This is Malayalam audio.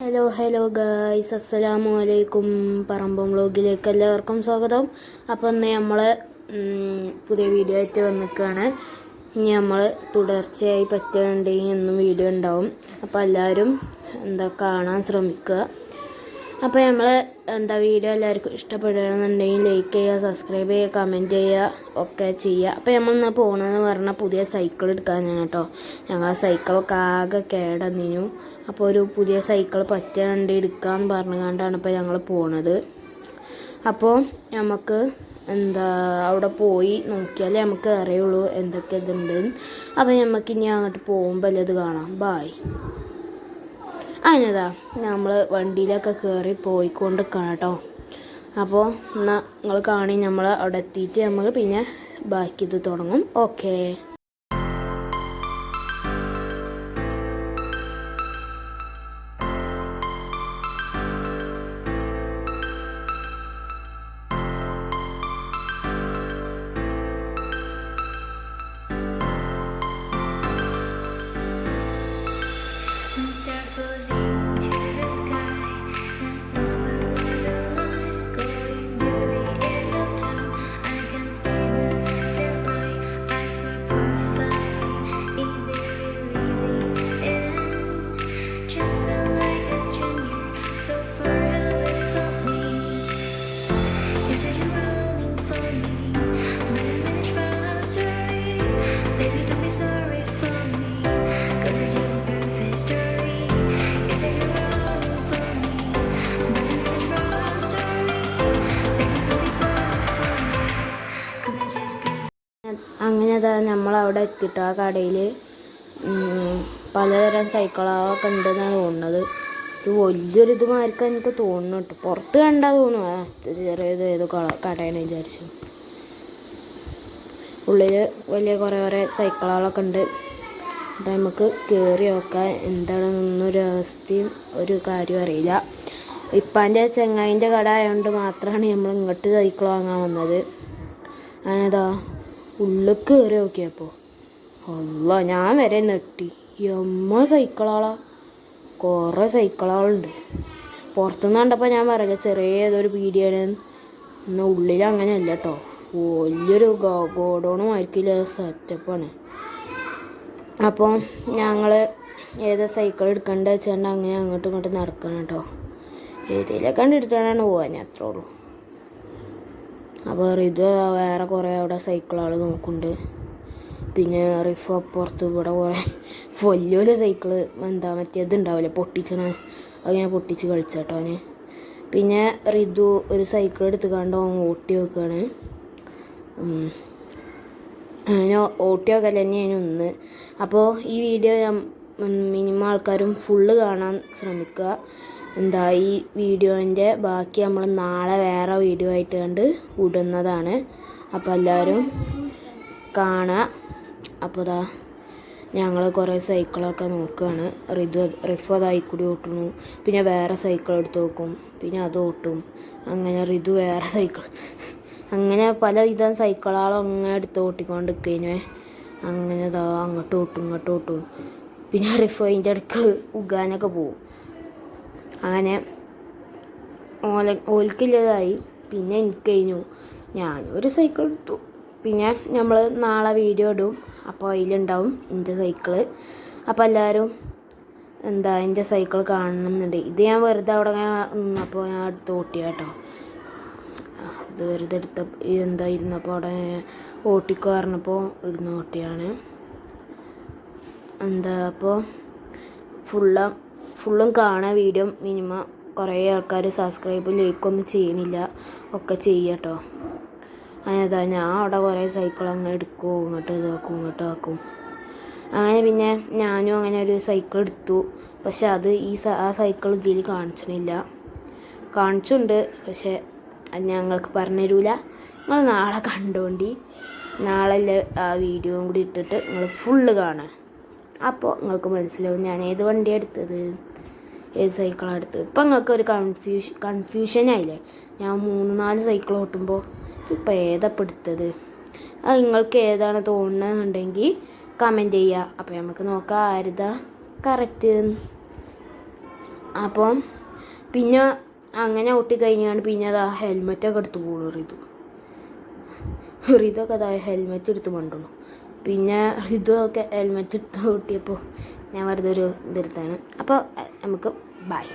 ഹലോ ഹലോ ഗായ്സ് അസ്സലാമു അലൈക്കും പറമ്പം വ്ളോഗിലേക്ക് എല്ലാവർക്കും സ്വാഗതം. അപ്പോൾ ഇന്ന് നമ്മൾ പുതിയ വീഡിയോ ആയിട്ട് വന്നിക്കുകയാണ് ഇനി നമ്മൾ തുടർച്ചയായി പറ്റുകയുണ്ടെങ്കിൽ എന്നും വീഡിയോ ഉണ്ടാവും. അപ്പോൾ എല്ലാവരും എന്താ കാണാൻ ശ്രമിക്കുക അപ്പോൾ നമ്മൾ എന്താ വീഡിയോ എല്ലാവർക്കും ഇഷ്ടപ്പെടുകയാണെന്നുണ്ടെങ്കിൽ ലൈക്ക് ചെയ്യുക സബ്സ്ക്രൈബ് ചെയ്യുക കമന്റ് ചെയ്യുക ഒക്കെ ചെയ്യുക. അപ്പോൾ നമ്മൾ ഇന്ന് പോകണമെന്ന് പറഞ്ഞാൽ പുതിയ സൈക്കിൾ എടുക്കാനാണ് കേട്ടോ. ഞങ്ങളെ സൈക്കിളൊക്കെ ആകെ കേടന്നിനു. അപ്പോൾ ഒരു പുതിയ സൈക്കിൾ പറ്റാണ്ട് എടുക്കാൻ പറഞ്ഞുകൊണ്ടാണ് ഇപ്പോൾ ഞങ്ങൾ പോണത്. അപ്പോൾ നമുക്ക് എന്താ അവിടെ പോയി നോക്കിയാലേ നമുക്ക് അറിയുള്ളൂ എന്തൊക്കെ ഇതുണ്ട്. അപ്പോൾ നമുക്ക് ഇനി അങ്ങോട്ട് പോകുമ്പോൾ അല്ലേ ഇത് കാണാം. ബായ് അതിനതാ നമ്മൾ വണ്ടിയിലൊക്കെ കയറി പോയിക്കൊണ്ട് കേട്ടോ അപ്പോൾ എന്നാൽ നിങ്ങൾ കാണി നമ്മൾ അവിടെ എത്തിയിട്ട് നമ്മൾ പിന്നെ ബാക്കി ഇത് തുടങ്ങും. ഓക്കേ അങ്ങനെ അതാ നമ്മളവിടെ എത്തിയിട്ട് ആ കടയിൽ പലതരം സൈക്കിളൊക്കെ ഉണ്ടെന്നാണ് തോന്നുന്നത്. ഇത് വലിയൊരു ഇത് മാർക്കാണ് എനിക്ക് തോന്നുന്നു കേട്ടോ. പുറത്ത് കണ്ടാൽ തോന്നുന്നു. ചെറിയത് ഏത് കടയാണ് വിചാരിച്ചു. ഉള്ളിൽ വലിയ കുറേ കുറേ സൈക്കിളുകളൊക്കെ ഉണ്ട്. അപ്പം നമുക്ക് കയറി നോക്കാൻ എന്താണെന്നൊരു അവസ്ഥയും ഒരു കാര്യവും അറിയില്ല. ഇപ്പാന്റെ ചെങ്ങായിന്റെ കട ആയതുകൊണ്ട് മാത്രമാണ് നമ്മൾ ഇങ്ങോട്ട് സൈക്കിൾ വാങ്ങാൻ വന്നത്. അങ്ങനെതാ? ഉള്ളിൽ കയറി നോക്കിയപ്പോൾ അല്ല ഞാൻ വരെ നെട്ടി എമ്മ സൈക്കിളാളാ. കുറേ സൈക്കിളുകളുണ്ട്. പുറത്തുനിന്ന് കണ്ടപ്പോൾ ഞാൻ പറയില്ല ചെറിയ ഏതൊരു പീടിയാണ് എന്നാൽ ഉള്ളിൽ കേട്ടോ വലിയൊരു ഗോഡൗണും ആയിരിക്കില്ല സെറ്റപ്പാണ്. അപ്പോൾ ഞങ്ങൾ ഏതാ സൈക്കിൾ എടുക്കേണ്ടത് വെച്ചാൽ അങ്ങനെ അങ്ങോട്ടും ഇങ്ങോട്ടും നടക്കണം കേട്ടോ. ഏതിലൊക്കെ എടുത്താലാണ് പോകാൻ അത്രേ ഉള്ളൂ. അപ്പോൾ റിതു വേറെ കുറേ അവിടെ സൈക്കിളുകൾ നോക്കുന്നുണ്ട്. പിന്നെ റിഫ് അപ്പുറത്ത് ഇവിടെ കുറേ വലിയ വലിയ സൈക്കിൾ എന്താ മറ്റേത് ഉണ്ടാവില്ലേ പൊട്ടിച്ചണ അത് ഞാൻ പൊട്ടിച്ച് കളിച്ചോട്ടോ അവന്. പിന്നെ റിതു ഒരു സൈക്കിൾ എടുത്ത് കണ്ടോ അവൻ ഓട്ടി വെക്കുകയാണ് അങ്ങനെ ഓട്ടിയൊക്കെ തന്നെയാണ് ഒന്ന്. അപ്പോൾ ഈ വീഡിയോ ഞാൻ മിനിമം ആൾക്കാരും ഫുള്ള് കാണാൻ ശ്രമിക്കുക. എന്താ ഈ വീഡിയോന്റെ ബാക്കി നമ്മൾ നാളെ വേറെ വീഡിയോ ആയിട്ട് കണ്ട് വിടുന്നതാണ്. അപ്പോൾ എല്ലാവരും കാണുക അപ്പോൾ ഇതാ ഞങ്ങൾ കുറേ സൈക്കിളൊക്കെ നോക്കുകയാണ് റിതു റിഫു അതായി കൂടി ഓട്ടുന്നു പിന്നെ വേറെ സൈക്കിൾ എടുത്ത് നോക്കും. പിന്നെ അത് ഓട്ടും. അങ്ങനെ റിതു വേറെ സൈക്കിൾ അങ്ങനെ പല വിധം സൈക്കിളുകളും അങ്ങനെ എടുത്ത് ഓട്ടിക്കൊണ്ട് നിൽക്കുന്നേ അങ്ങനെ ഇതാ അങ്ങോട്ട് ഓട്ടും ഇങ്ങോട്ട് ഓട്ടും. പിന്നെ റിഫൈന്റെ ഇടയ്ക്ക് ഉഗാനൊക്കെ പോവും. അങ്ങനെ ഓല ഓൽക്കില്ലതായി. പിന്നെ എനിക്ക് കഴിഞ്ഞു ഒരു സൈക്കിൾ എടുത്തു. പിന്നെ നമ്മൾ നാളെ വീഡിയോ ഇടും. അപ്പോൾ അതിലുണ്ടാവും എന്റെ സൈക്കിൾ. അപ്പോൾ എല്ലാവരും എന്താ എന്റെ സൈക്കിൾ കാണണമെന്നുണ്ട് ഇത് ഞാൻ വെറുതെ അവിടെ അപ്പോൾ ഞാൻ എടുത്ത് ഓട്ടിയ കേട്ടോ ഇത് വെറുതെ എടുത്ത എന്താ ഇരുന്നപ്പോൾ അവിടെ ഓട്ടിക്കോ പറഞ്ഞപ്പോൾ ഇരുന്ന് ഓട്ടിയാണ് എന്താ അപ്പോൾ ഫുള്ള ഫുള്ളും കാണാൻ വീഡിയോ മിനിമം കുറേ ആൾക്കാർ സബ്സ്ക്രൈബ് ലൈക്കൊന്നും ചെയ്യണില്ല. ഒക്കെ ചെയ്യട്ടോ. അങ്ങനെതാ ഞാൻ അവിടെ കുറേ സൈക്കിൾ അങ്ങ് എടുക്കും. ഇങ്ങോട്ട് ഇതാക്കും ഇങ്ങോട്ട് ആക്കും. അങ്ങനെ പിന്നെ ഞാനും അങ്ങനെ ഒരു സൈക്കിൾ എടുത്തു. പക്ഷെ അത് ഈ ആ സൈക്കിൾ ഇതിൽ കാണിച്ചണില്ല. കാണിച്ചുണ്ട്. പക്ഷെ അത് ഞങ്ങൾക്ക് പറഞ്ഞു തരൂല നിങ്ങൾ നാളെ കണ്ടോണ്ടി. നാളെ ആ വീഡിയോയും കൂടി ഇട്ടിട്ട് നിങ്ങൾ ഫുള്ള് കാണാം അപ്പോൾ നിങ്ങൾക്ക് മനസ്സിലാവും ഞാൻ ഏത് വണ്ടിയാണ് എടുത്തത്? ഏത് സൈക്കിളാണ് എടുത്തത്? ഇപ്പം നിങ്ങൾക്ക് ഒരു കൺഫ്യൂഷൻ കൺഫ്യൂഷൻ ആയില്ലേ? ഞാൻ മൂന്ന് നാല് സൈക്കിൾ ഓട്ടുമ്പോൾ ഇപ്പോൾ ഏതാ എടുത്തത്? അത് നിങ്ങൾക്ക് ഏതാണ് തോന്നുന്നതെന്നുണ്ടെങ്കിൽ കമന്റ് ചെയ്യുക അപ്പോൾ നമുക്ക് നോക്കാം ആരുതാ കറക്റ്റ് അപ്പം പിന്നെ അങ്ങനെ ഒട്ടിക്കഴിഞ്ഞാണ് പിന്നെ അതാ ഹെൽമെറ്റൊക്കെ എടുത്ത് പോകണു റിതു. റിതൊക്കെ അതാ ഹെൽമെറ്റ് എടുത്ത് കൊണ്ടുപോകണം പിന്നെ റിതു ഒക്കെ ഹെൽമെറ്റ് എടുത്ത് ഓട്ടിയപ്പോൾ ഞാൻ വെറുതെ ഒരു ഇതെടുത്താണ് അപ്പോൾ നമുക്ക് ബൈ.